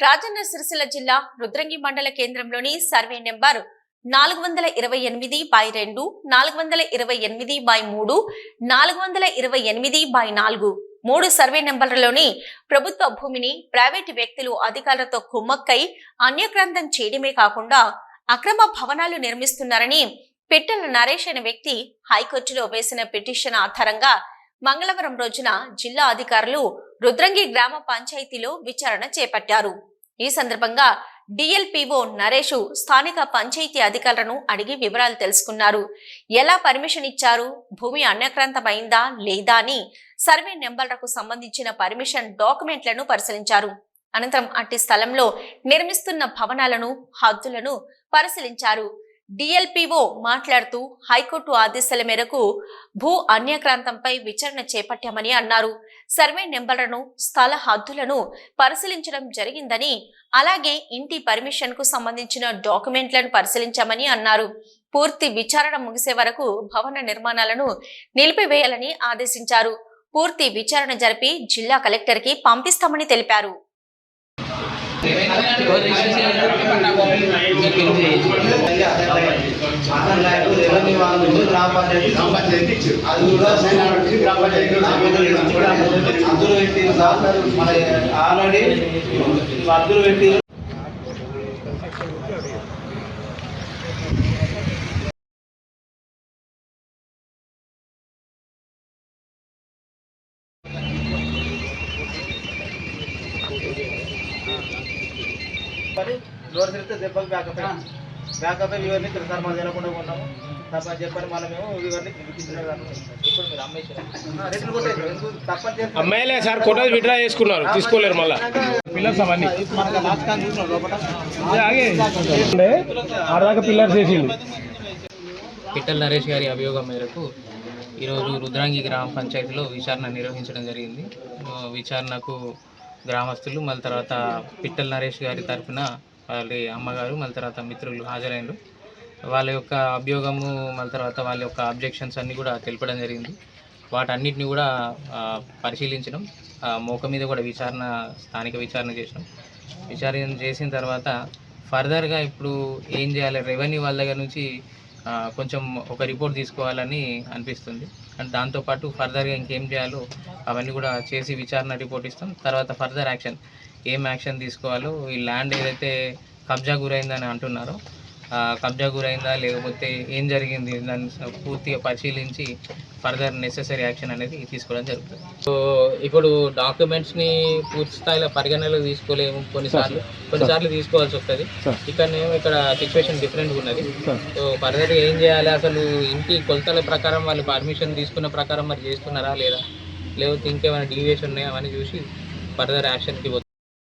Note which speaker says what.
Speaker 1: రాజన్న సిరిసిల్ల జిల్లా రుద్రంగి మండల కేంద్రంలోని సర్వే నెంబర్ నాలుగు వందల ఇరవై ఎనిమిది బై రెండు నాలుగు వందల ఇరవై ఎనిమిది బై మూడు నాలుగు వందల ఇరవై ఎనిమిది బై నాలుగు. మూడు సర్వే నెంబర్లలోని ప్రభుత్వ భూమిని ప్రైవేటు వ్యక్తులు అధికారులతో కుమ్మక్కై అన్యగ్రంథం చేయడమే కాకుండా అక్రమ భవనాలు నిర్మిస్తున్నారని పిట్టల నరేష్ అనే వ్యక్తి హైకోర్టులో వేసిన పిటిషన్ ఆధారంగా మంగళవారం రోజున జిల్లా అధికారులు రుద్రంగి గ్రామ పంచాయతీలో విచారణ చేపట్టారు. ఈ సందర్భంగా డిఎల్పిఓ నరేషు స్థానిక పంచాయతీ అధికారులను అడిగి వివరాలు తెలుసుకున్నారు. ఎలా పర్మిషన్ ఇచ్చారు? భూమి అన్యక్రాంతమైందా లేదా అని సర్వే నెంబర్లకు సంబంధించిన పర్మిషన్ డాక్యుమెంట్లను పరిశీలించారు. అనంతరం అట్టి స్థలంలో నిర్మిస్తున్న భవనాలను హద్దులను పరిశీలించారు. డిఎల్పిఓ మాట్లాడుతూ హైకోర్టు ఆదేశాల మేరకు భూ అన్యక్రాంతంపై విచారణ చేపట్టామని అన్నారు. సర్వే నెంబర్లను స్థల హద్దులను పరిశీలించడం జరిగిందని అలాగే ఇంటి పర్మిషన్కు సంబంధించిన డాక్యుమెంట్లను పరిశీలించామని అన్నారు. పూర్తి విచారణ ముగిసే వరకు భవన నిర్మాణాలను నిలిపివేయాలని ఆదేశించారు. పూర్తి విచారణ జరిపి జిల్లా కలెక్టర్కి పంపిస్తామని తెలిపారు.
Speaker 2: రెవెన్యూ వాళ్ళు గ్రామ పంచాయతీ అది కూడా అందులో పెట్టి మన ఆల్రెడీ అందులో పెట్టి డోర్ తిరిగితే దెబ్బకి బ్యాకప్ బ్యాకప్ ఇవన్నీ సార్ మనం తినకుండా ఉన్నాము తప్పని చెప్పని మనం మేము ఇవన్నీ ఇప్పుడు మీరు అమ్మేసారు
Speaker 3: అమ్మాయిలే సార్ ఫోటోలు విడ్రా చేసుకున్నారు. తీసుకోలేరు మళ్ళా పిల్లర్స్ అవన్నీ. ఆడదాకా పిల్లర్స్ వేసిండు.
Speaker 4: పిట్టల్ నరేష్ గారి అభియోగం మేరకు ఈరోజు రుద్రాంగి గ్రామ పంచాయతీలో విచారణ నిర్వహించడం జరిగింది. ఆ, విచారణకు గ్రామస్తులు మళ్ళీ తర్వాత పిట్టల్ నరేష్ గారి తరఫున వాళ్ళ అమ్మగారు మళ్ళీ తర్వాత మిత్రులు హాజరైనరు వాళ్ళ యొక్క అభియోగము మళ్ళీ తర్వాత వాళ్ళ యొక్క అబ్జెక్షన్స్ అన్నీ కూడా తెలపడం జరిగింది. వాటన్నిటిని కూడా పరిశీలించడం ఆ, మోక మీద కూడా విచారణ స్థానిక విచారణ చేసినాం. విచారణ చేసిన తర్వాత ఫర్దర్గా ఇప్పుడు ఏం చేయాలి? రెవెన్యూ వాళ్ళ దగ్గర నుంచి కొంచెం ఒక రిపోర్ట్ తీసుకోవాలని అనిపిస్తుంది. అండ్ దాంతోపాటు ఫర్దర్గా ఇంకేం చేయాలో అవన్నీ కూడా చేసి విచారణ రిపోర్ట్ ఇస్తాం. తర్వాత ఫర్దర్ యాక్షన్. ఏం యాక్షన్ తీసుకోవాలో ఈ ల్యాండ్ ఏదైతే కబ్జా గురైందని అంటున్నారో కబ్జా గురైందా లేకపోతే ఏం జరిగింది దాన్ని పూర్తిగా పరిశీలించి ఫర్దర్ నెసెసరీ యాక్షన్ అనేది తీసుకోవడం జరుగుతుంది. సో ఇప్పుడు డాక్యుమెంట్స్ని పూర్తి స్థాయిలో పరిగణనలోకి తీసుకోలేము కొన్నిసార్లు. కొన్నిసార్లు తీసుకోవాల్సి వస్తుంది. ఇక్కడనేమో ఇక్కడ సిచ్యువేషన్ డిఫరెంట్గా ఉన్నది. సో ఫర్దర్ ఏం చేయాలి? అసలు ఇంటి కొలతల ప్రకారం వాళ్ళు పర్మిషన్ తీసుకున్న ప్రకారం మరి చేస్తున్నారా లేదా? లేకపోతే ఇంకేమైనా డీవియేషన్ ఉన్నాయా? అవన్నీ చూసి ఫర్దర్ యాక్షన్కి